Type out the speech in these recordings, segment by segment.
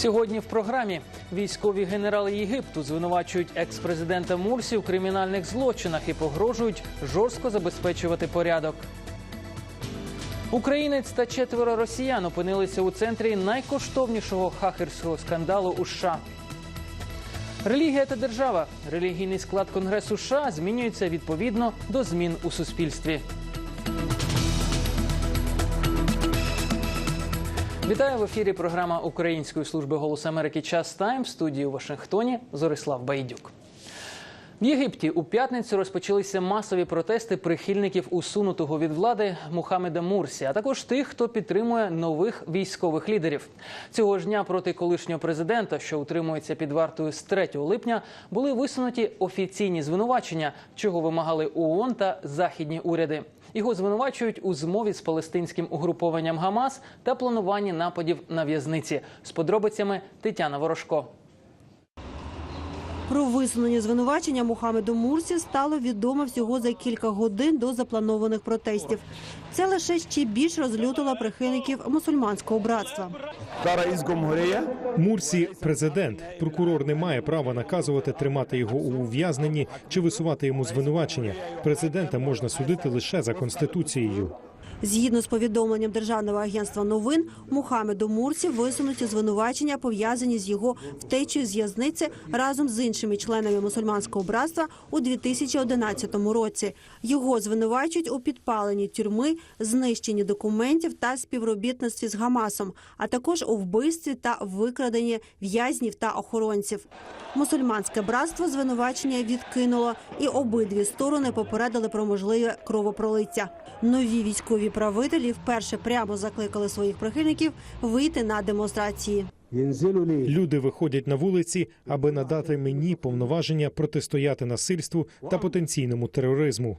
Сьогодні в програмі військові генерали Єгипту звинувачують екс-президента Мурсі у кримінальних злочинах і погрожують жорстко забезпечувати порядок. Українець та четверо росіян опинилися у центрі найкоштовнішого хакерського скандалу у США. Релігія та держава. Релігійний склад Конгресу США змінюється відповідно до змін у суспільстві. Вітаю в ефірі. Програма Української служби «Голос Америки. Час Тайм» в студії у Вашингтоні. Зорислав Байдюк. В Єгипті у п'ятницю розпочалися масові протести прихильників усунутого від влади Мухаммеда Мурсі, а також тих, хто підтримує нових військових лідерів. Цього ж дня проти колишнього президента, що утримується під вартою з 3 липня, були висунуті офіційні звинувачення, чого вимагали ООН та західні уряди. Його звинувачують у змові з палестинським угрупованням Гамас та плануванні нападів на в'язниці. З подробицями Тетяна Ворожко. Про висунення звинувачення Мухамеду Мурсі стало відомо всього за кілька годин до запланованих протестів. Це лише ще більш розлютило прихильників мусульманського братства. Мурсі президент. Прокурор не має права наказувати тримати його у ув'язненні чи висувати йому звинувачення. Президента можна судити лише за конституцією. Згідно з повідомленням державного агентства новин, Мухаммеду Мурсі висунуті звинувачення пов'язані з його втечею з в'язниці разом з іншими членами мусульманського братства у 2011 році. Його звинувачують у підпаленні тюрми, знищенні документів та співробітництві з Гамасом, а також у вбивстві та викраденні в'язнів та охоронців. Мусульманське братство звинувачення відкинуло, і обидві сторони попередили про можливе кровопролиття. Нові військові правителі вперше прямо закликали своїх прихильників вийти на демонстрації. Люди виходять на вулиці, аби надати мені повноваження протистояти насильству та потенційному тероризму.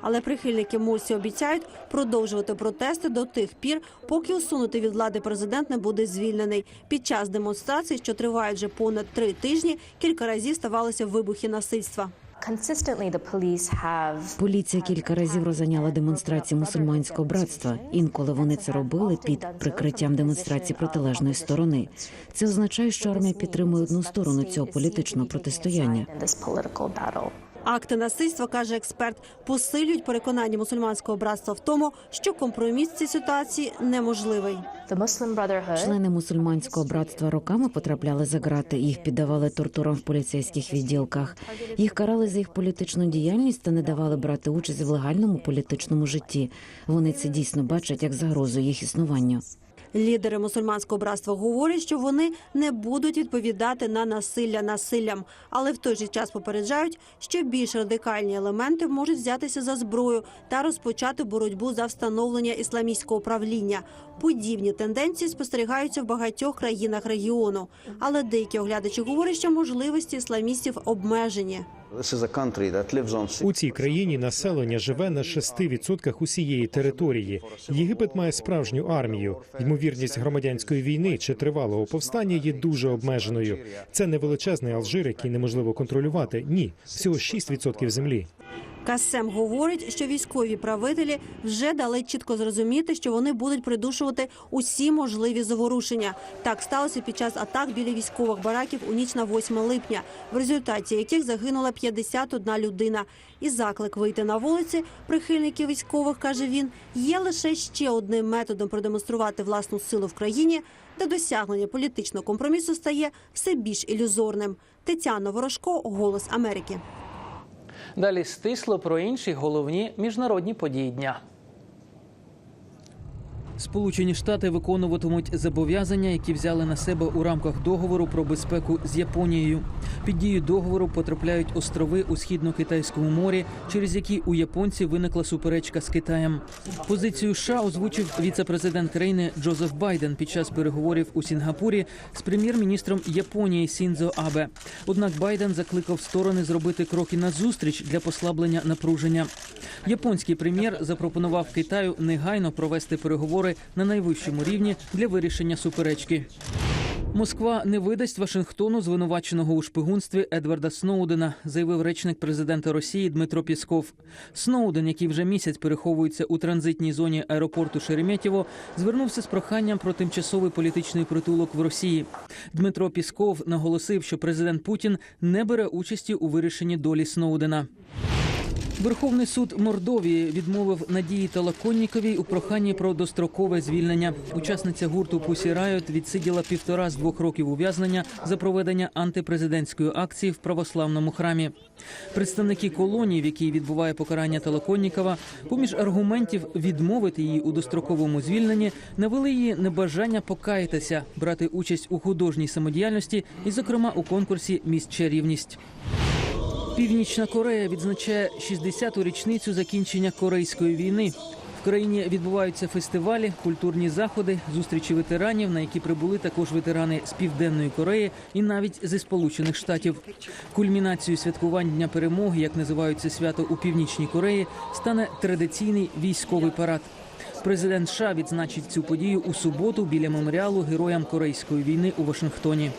Але прихильники Мурсі обіцяють продовжувати протести до тих пір, поки усунути від влади президент не буде звільнений. Під час демонстрацій, що тривають вже понад три тижні, кілька разів ставалися вибухи насильства. Поліція кілька разів розганяла демонстрації мусульманського братства. Інколи вони це робили під прикриттям демонстрації протилежної сторони. Це означає, що армія підтримує одну сторону цього політичного протистояння. Акти насильства, каже експерт, посилюють переконання мусульманського братства в тому, що компроміс в цій ситуації неможливий. Члени мусульманського братства роками потрапляли за грати. Їх піддавали тортурам в поліцейських відділках. Їх карали за їх політичну діяльність та не давали брати участь в легальному політичному житті. Вони це дійсно бачать як загрозу їх існуванню. Лідери мусульманського братства говорять, що вони не будуть відповідати на насилля насиллям, але в той же час попереджають, що більш радикальні елементи можуть взятися за зброю та розпочати боротьбу за встановлення ісламістського правління. Подібні тенденції спостерігаються в багатьох країнах регіону, але деякі оглядачі говорять, що можливості ісламістів обмежені. У цій країні населення живе на 6% усієї території. Єгипет має справжню армію. Ймовірність громадянської війни чи тривалого повстання є дуже обмеженою. Це не величезний Алжир, який неможливо контролювати. Ні, всього 6% землі. Касем говорить, що військові правителі вже дали чітко зрозуміти, що вони будуть придушувати усі можливі заворушення. Так сталося під час атак біля військових бараків у ніч на 8 липня, в результаті яких загинула 51 людина. І заклик вийти на вулиці прихильників військових, каже він, є лише ще одним методом продемонструвати власну силу в країні, де досягнення політичного компромісу стає все більш ілюзорним. Тетяна Ворожко, Голос Америки. Далі стисло про інші головні міжнародні події дня. Сполучені Штати виконуватимуть зобов'язання, які взяли на себе у рамках договору про безпеку з Японією. Під дію договору потрапляють острови у східно-китайському морі, через які у японців виникла суперечка з Китаєм. Позицію США озвучив віце-президент країни Джозеф Байден під час переговорів у Сінгапурі з прем'єр-міністром Японії Сінзо Абе. Однак Байден закликав сторони зробити кроки назустріч для послаблення напруження. Японський прем'єр запропонував Китаю негайно провести переговори на найвищому рівні для вирішення суперечки. Москва не видасть Вашингтону звинуваченого у шпигунстві Едварда Сноудена, заявив речник президента Росії Дмитро Пісков. Сноуден, який вже місяць переховується у транзитній зоні аеропорту Шереметьєво, звернувся з проханням про тимчасовий політичний притулок в Росії. Дмитро Пісков наголосив, що президент Путін не бере участі у вирішенні долі Сноудена. Верховний суд Мордовії відмовив Надії Талаконніковій у проханні про дострокове звільнення. Учасниця гурту Пусі Райот відсиділа півтора з двох років ув'язнення за проведення антипрезидентської акції в православному храмі. Представники колонії, в якій відбуває покарання Талаконнікова, поміж аргументів відмовити її у достроковому звільненні, навели її небажання покаятися, брати участь у художній самодіяльності і, зокрема, у конкурсі Міс Чарівність. Північна Корея відзначає 60-ту річницю закінчення Корейської війни. В країні відбуваються фестивалі, культурні заходи, зустрічі ветеранів, на які прибули також ветерани з південної Кореї і навіть зі Сполучених Штатів. Кульмінацією святкувань Дня перемоги, як називають це свято у північній Кореї, стане традиційний військовий парад. Президент США відзначить цю подію у суботу біля меморіалу героям Корейської війни у Вашингтоні.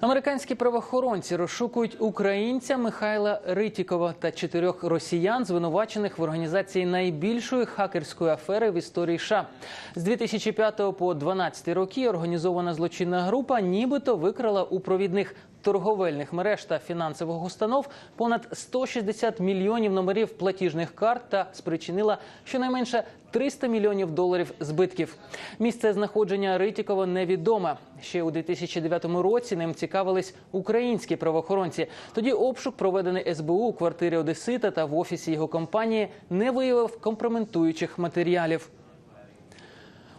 Американські правоохоронці розшукують українця Михайла Ритікова та чотирьох росіян, звинувачених в організації найбільшої хакерської афери в історії США. З 2005 по 2012 роки організована злочинна група нібито викрала у провідних торговельних мереж та фінансових установ понад 160 мільйонів номерів платіжних карт та спричинила щонайменше 300 мільйонів доларів збитків. Місце знаходження Ритікова невідоме. Ще у 2009 році ним цікавились українські правоохоронці. Тоді обшук, проведений СБУ у квартирі Одесита та в офісі його компанії, не виявив компрометуючих матеріалів.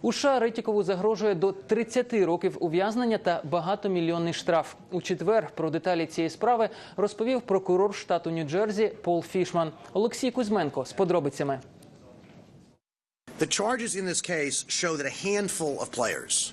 У США Ритікову загрожує до 30 років ув'язнення та багатомільйонний штраф. У четвер про деталі цієї справи розповів прокурор штату Нью-Джерсі Пол Фішман. Олексій Кузьменко з подробицями.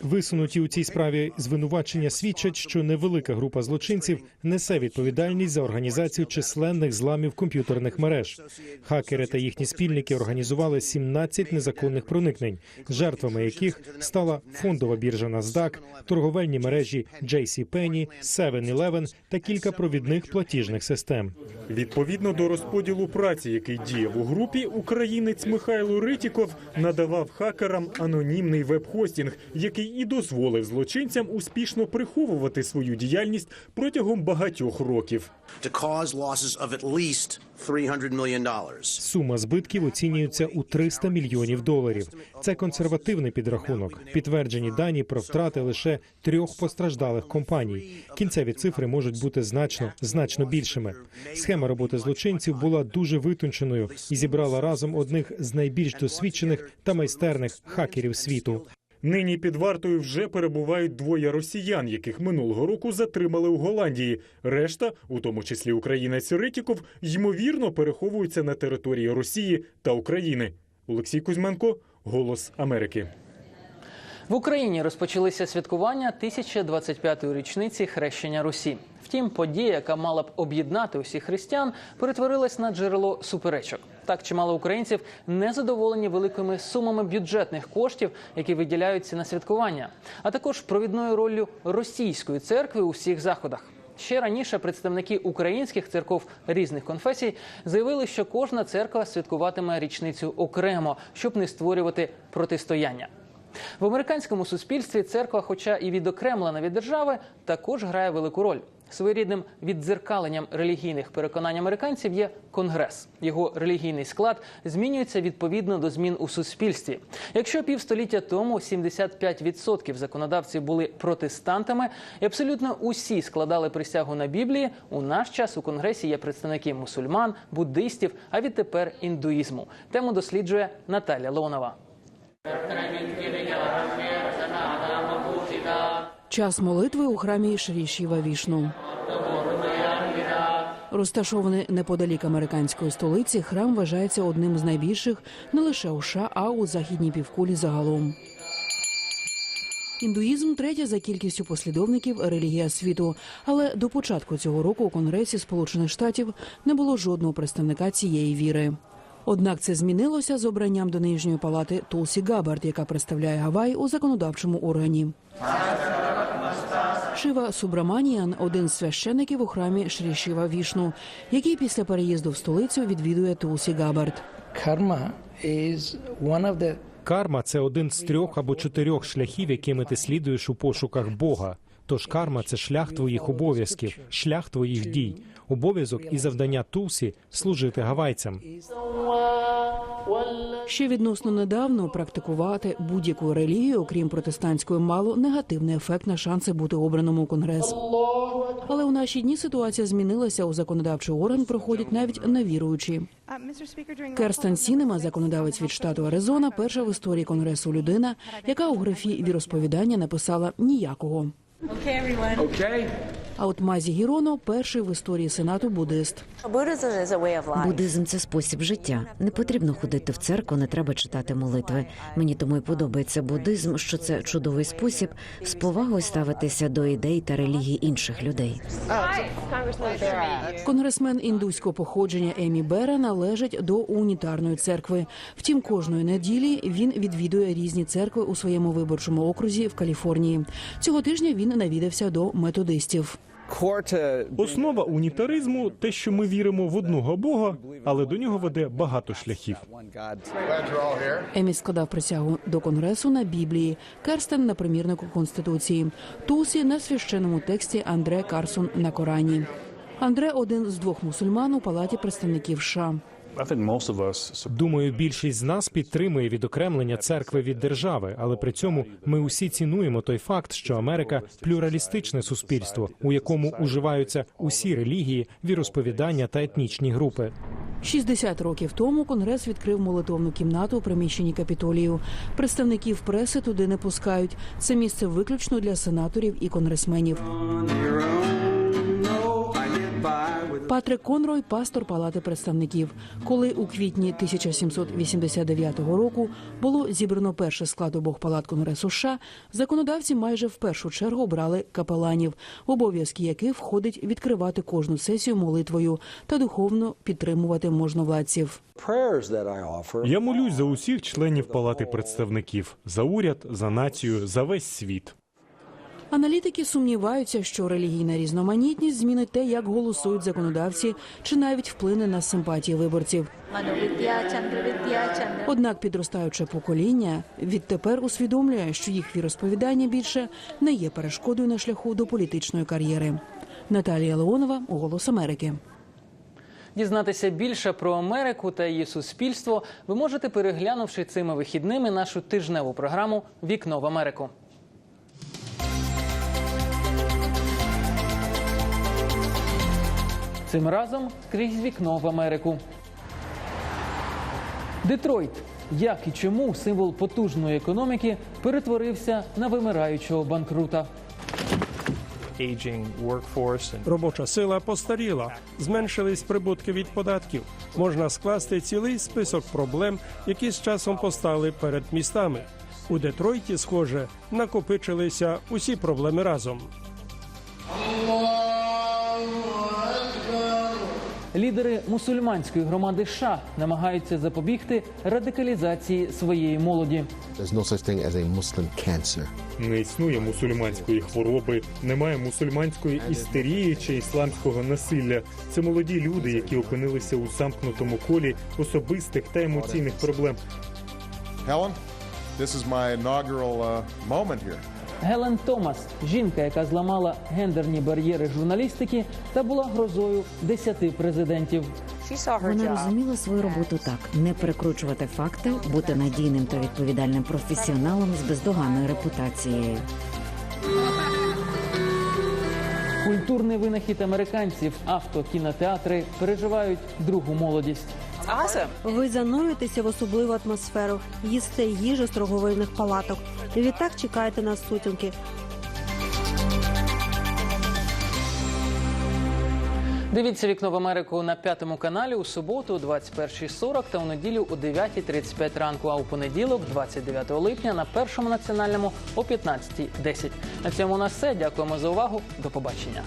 Висунуті у цій справі звинувачення свідчать, що невелика група злочинців несе відповідальність за організацію численних зламів комп'ютерних мереж. Хакери та їхні спільники організували 17 незаконних проникнень, жертвами яких стала фондова біржа NASDAQ, торговельні мережі JCPenney, 7-Eleven та кілька провідних платіжних систем. Відповідно до розподілу праці, який діяв у групі, українець Михайло Ритіков надавав хакерам анонімний веб-хостінг, який і дозволив злочинцям успішно приховувати свою діяльність протягом багатьох років. to cause losses of at least $300 million. Сума збитків оцінюється у 300 мільйонів доларів. Це консервативний підрахунок. Підтверджені дані про втрати лише трьох постраждалих компаній. Кінцеві цифри можуть бути значно значно більшими. Схема роботи злочинців була дуже витонченою і зібрала разом одних з найбільш досвідчених та майстерних хакерів світу. Нині під вартою вже перебувають двоє росіян, яких минулого року затримали у Голландії. Решта, у тому числі українець Ритіков, ймовірно переховуються на території Росії та України. Олексій Кузьменко, Голос Америки. В Україні розпочалися святкування 1025-ї річниці хрещення Русі. Втім, подія, яка мала б об'єднати усіх християн, перетворилась на джерело суперечок. Так, чимало українців не задоволені великими сумами бюджетних коштів, які виділяються на святкування, а також провідною роллю російської церкви у всіх заходах. Ще раніше представники українських церков різних конфесій заявили, що кожна церква святкуватиме річницю окремо, щоб не створювати протистояння. В американському суспільстві церква, хоча і відокремлена від держави, також грає велику роль. Своєрідним віддзеркаленням релігійних переконань американців є конгрес. Його релігійний склад змінюється відповідно до змін у суспільстві. Якщо півстоліття тому 75% законодавців були протестантами, і абсолютно усі складали присягу на Біблії, у наш час у конгресі є представники мусульман, буддистів, а відтепер індуїзму. Тему досліджує Наталя Леонова. Час молитви у храмі Шрі Шіва Вішну. Розташований неподалік американської столиці, храм вважається одним з найбільших не лише у США, а у західній півкулі загалом. Індуїзм третя за кількістю послідовників релігія світу. Але до початку цього року у Конгресі Сполучених Штатів не було жодного представника цієї віри. Однак це змінилося з обранням до нижньої палати Тулсі Габард, яка представляє Гавай у законодавчому органі. Шива Субраманіан – один з священиків у храмі Шрі Шива Вішну, який після переїзду в столицю відвідує Тулсі Габард. Карма це один з трьох або чотирьох шляхів, якими ти слідуєш у пошуках Бога. Тож карма це шлях твоїх обов'язків, шлях твоїх дій, обов'язок і завдання Тулсі служити гавайцям. Ще відносно недавно практикувати будь-яку релігію, окрім протестантської, мало негативний ефект на шанси бути обраним у конгрес. Але у наші дні ситуація змінилася. У законодавчий орган проходять навіть невіруючі. Керстен Сінема, законодавець від штату Аризона, перша в історії конгресу людина, яка у графі віросповідання написала ніякого. Okay, everyone. Okay. А от Мазі Гіроно перший в історії сенату буддист. Буддизм це спосіб життя. Не потрібно ходити в церкву, не треба читати молитви. Мені тому і подобається буддизм, що це чудовий спосіб з повагою ставитися до ідей та релігій інших людей. Конгресмен індуського походження Емі Бера належить до унітарної церкви. Втім, кожної неділі він відвідує різні церкви у своєму виборчому окрузі в Каліфорнії. Цього тижня він навідався до методистів. Основа унітаризму те, що ми віримо в одного Бога, але до нього веде багато шляхів. Емі складав присягу до конгресу на Біблії, Керстен на примірнику конституції, Тусі на священному тексті Андре Карсон на Корані. Андре один з двох мусульман у палаті представників США. Думаю, більшість з нас підтримує відокремлення церкви від держави, але при цьому ми усі цінуємо той факт, що Америка плюралістичне суспільство, у якому уживаються усі релігії, віросповідання та етнічні групи. 60 років тому конгрес відкрив молитовну кімнату у приміщенні капітолію. Представників преси туди не пускають. Це місце виключно для сенаторів і конгресменів. Патрик Конрой, пастор палати представників. Коли у квітні 1789 року було зібрано перший склад обох палат Конгресу США, законодавці майже в першу чергу брали капеланів, обов'язки яких входить відкривати кожну сесію молитвою та духовно підтримувати можновладців. Я молюсь за усіх членів палати представників, за уряд, за націю, за весь світ. Аналітики сумніваються, що релігійна різноманітність змінить те, як голосують законодавці, чи навіть вплине на симпатії виборців. Однак підростаюче покоління відтепер усвідомлює, що їх віросповідання більше не є перешкодою на шляху до політичної кар'єри. Наталія Леонова, Голос Америки. Дізнатися більше про Америку та її суспільство ви можете переглянувши цими вихідними нашу тижневу програму Вікно в Америку. Цим разом крізь вікно в Америку. Детройт. Як і чому символ потужної економіки перетворився на вимираючого банкрута? Робоча сила постаріла, зменшились прибутки від податків. Можна скласти цілий список проблем, які з часом постали перед містами. У Детройті, схоже, накопичилися усі проблеми разом. Лідери мусульманської громади США намагаються запобігти радикалізації своєї молоді. There's no such thing as a Muslim cancer. Не існує мусульманської хвороби, немає мусульманської істерії чи ісламського насилля. Це молоді люди, які опинилися у замкнутому колі особистих та емоційних проблем. Helen, this is my inaugural uh, moment here. Гелен Томас жінка, яка зламала гендерні бар'єри журналістики та була грозою десяти президентів. Вона розуміла свою роботу так: не перекручувати факти, бути надійним та відповідальним професіоналом з бездоганною репутацією. Культурний винахід американців, авто, кінотеатри переживають другу молодість. Ви занурюєтеся в особливу атмосферу, їсте їжу з торговельних палаток. Відтак чекайте на сутінки. Дивіться вікно в Америку на п'ятому каналі у суботу о 21.40 та у неділю о 9.35 ранку. А у понеділок, 29 липня, на першому національному о 15.10. На цьому у нас все. Дякуємо за увагу. До побачення.